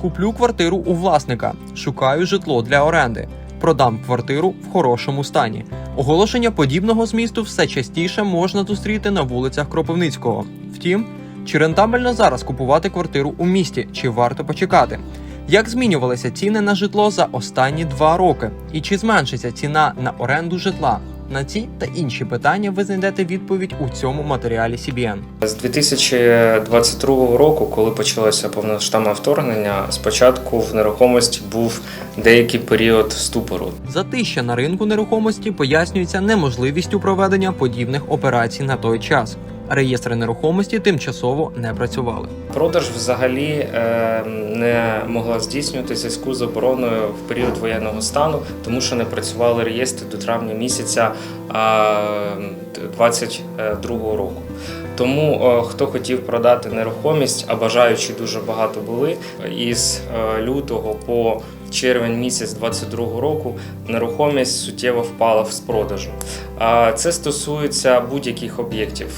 Куплю квартиру у власника, шукаю житло для оренди, продам квартиру в хорошому стані. Оголошення подібного змісту все частіше можна зустріти на вулицях Кропивницького. Втім, чи рентабельно зараз купувати квартиру у місті, чи варто почекати? Як змінювалися ціни на житло за останні два роки? І чи зменшиться ціна на оренду житла? На ці та інші питання ви знайдете відповідь у цьому матеріалі CBN. З 2022 року, коли почалося повноштабне вторгнення, спочатку в нерухомості був деякий період ступору. Затища на ринку нерухомості пояснюється неможливістю проведення подібних операцій на той час. Реєстри нерухомості тимчасово не працювали. Продаж взагалі е, не могла здійснювати зв'язку з забороною в період воєнного стану, тому що не працювали реєстри до травня місяця 2022 року. Тому е, хто хотів продати нерухомість, а бажаючі дуже багато були, із е, лютого по червень місяць 2022 року нерухомість суттєво впала з продажу. А Це стосується будь-яких об'єктів.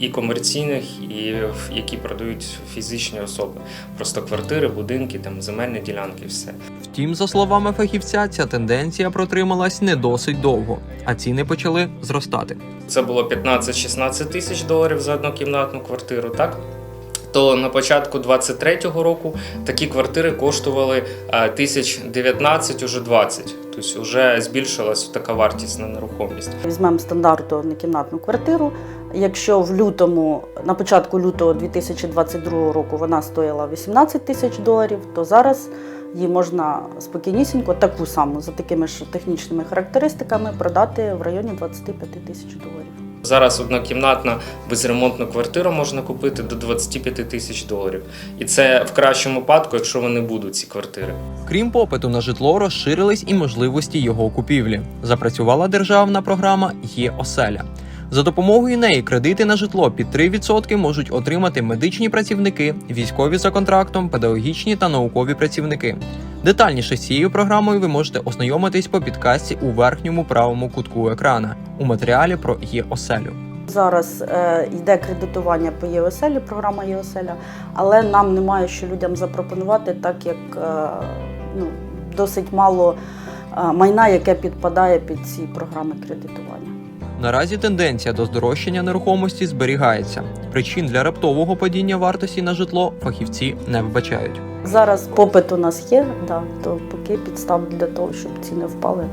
І комерційних, і в- які продають фізичні особи, просто квартири, будинки, там земельні ділянки, все. Втім, за словами фахівця, ця тенденція протрималась не досить довго, а ціни почали зростати. Це було 15-16 тисяч доларів за однокімнатну квартиру, так? То на початку 23-го року такі квартири коштували е, тисяч 19, уже 20. Тобто вже збільшилась така вартість на нерухомість. Візьмемо стандартну однокімнатну квартиру. Якщо в лютому, на початку лютого 2022 року вона стоїла 18 тисяч доларів, то зараз її можна спокійнісінько таку саму за такими ж технічними характеристиками продати в районі 25 тисяч доларів. Зараз однокімнатна безремонтну квартиру можна купити до 25 тисяч доларів. І це в кращому випадку, якщо вони будуть ці квартири. Крім попиту на житло, розширились і можливості його купівлі. Запрацювала державна програма Є оселя. За допомогою неї кредити на житло під 3% можуть отримати медичні працівники, військові за контрактом, педагогічні та наукові працівники. Детальніше з цією програмою ви можете ознайомитись по підкасті у верхньому правому кутку екрана у матеріалі про є оселю. Зараз е, йде кредитування по ЄОСЕЛі, програма ЄОСЕЛя, але нам немає що людям запропонувати, так як е, ну, досить мало е, майна, яке підпадає під ці програми кредитування. Наразі тенденція до здорожчання нерухомості зберігається. Причин для раптового падіння вартості на житло фахівці не вбачають. Зараз попит у нас є, да, то поки підстав для того, щоб ціни впали,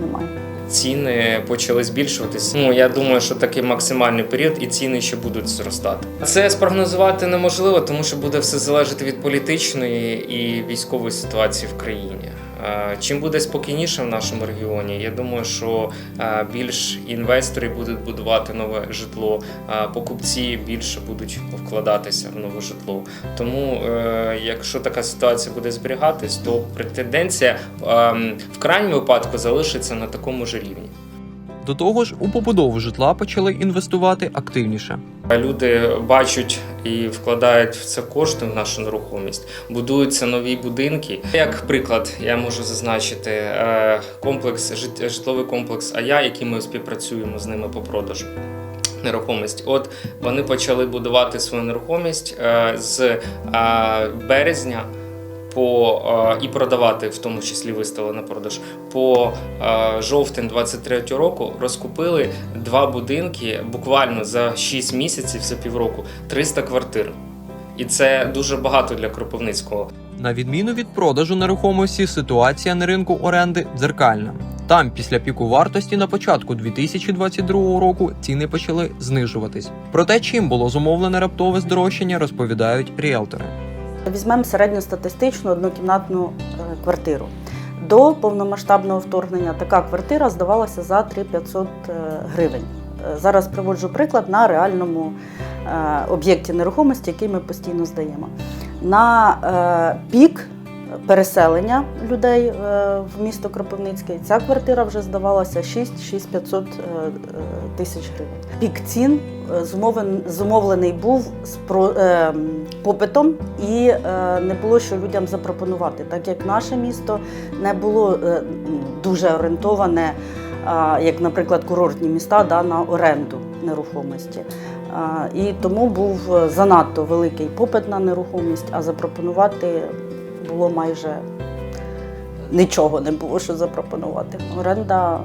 немає. ціни почали збільшуватись. Ну я думаю, що такий максимальний період, і ціни ще будуть зростати. Це спрогнозувати неможливо, тому що буде все залежати від політичної і військової ситуації в країні. Е, Чим буде спокійніше в нашому регіоні, я думаю, що е, більш інвесторів будуть будувати нове житло, а покупці більше будуть вкладатися в нове житло. Тому, е, якщо така ситуація буде зберігатись, то тенденція ем, в крайньому випадку залишиться на такому ж рівні. До того ж, у побудову житла почали інвестувати активніше. Люди бачать і вкладають в це кошти в нашу нерухомість, будуються нові будинки. Як приклад, я можу зазначити е, комплекс, жит- житловий комплекс АЯ, який ми співпрацюємо з ними по продажу. Нерухомість, от вони почали будувати свою нерухомість е, з е, березня по е, і продавати, в тому числі виставили на продаж. По е, жовтень 23 року розкупили два будинки буквально за 6 місяців, за півроку, 300 квартир. І це дуже багато для Кропивницького. На відміну від продажу нерухомості, ситуація на ринку оренди дзеркальна. Там, після піку вартості на початку 2022 року, ціни почали знижуватись. Про те, чим було зумовлене раптове здорожчання, розповідають ріелтори. Візьмемо середньостатистичну однокімнатну е, квартиру. До повномасштабного вторгнення така квартира здавалася за 3500 е, гривень. Е, Зараз приводжу приклад на реальному об'єкті нерухомості, який ми постійно здаємо. На пік переселення людей е, в місто Кропивницьке ця квартира вже здавалася 6-6500 е, е, тисяч гривень. Пік цін зумовлений був з попитом і не було що людям запропонувати, так як наше місто не було дуже орієнтоване, як, наприклад, курортні міста да, на оренду нерухомості. І тому був занадто великий попит на нерухомість, а запропонувати було майже нічого не було, що запропонувати. Оренда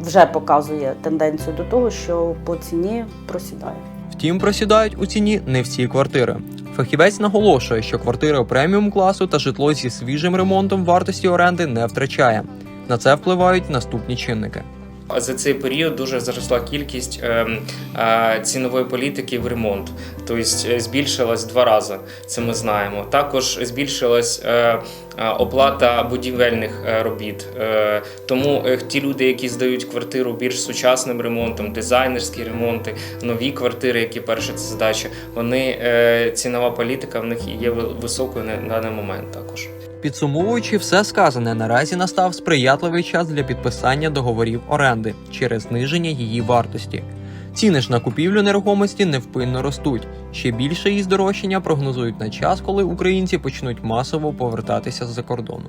вже показує тенденцію до того, що по ціні просідає. Втім, просідають у ціні не всі квартири. Фахівець наголошує, що квартири преміум класу та житло зі свіжим ремонтом вартості оренди не втрачає. На це впливають наступні чинники. За цей період дуже зросла кількість ем, цінової політики в ремонт, тобто е, збільшилась два рази. Це ми знаємо. Також збільшилась е, оплата будівельних е, робіт. Е, Тому е, ті люди, які здають квартиру більш сучасним ремонтом, дизайнерські ремонти, нові квартири, які перша це задача, вони цінова політика в них є високою на даний момент також. Підсумовуючи все сказане, наразі настав сприятливий час для підписання договорів оренди через зниження її вартості. Ціни ж на купівлю нерухомості невпинно ростуть. Ще більше її здорожчання прогнозують на час, коли українці почнуть масово повертатися з-за кордону.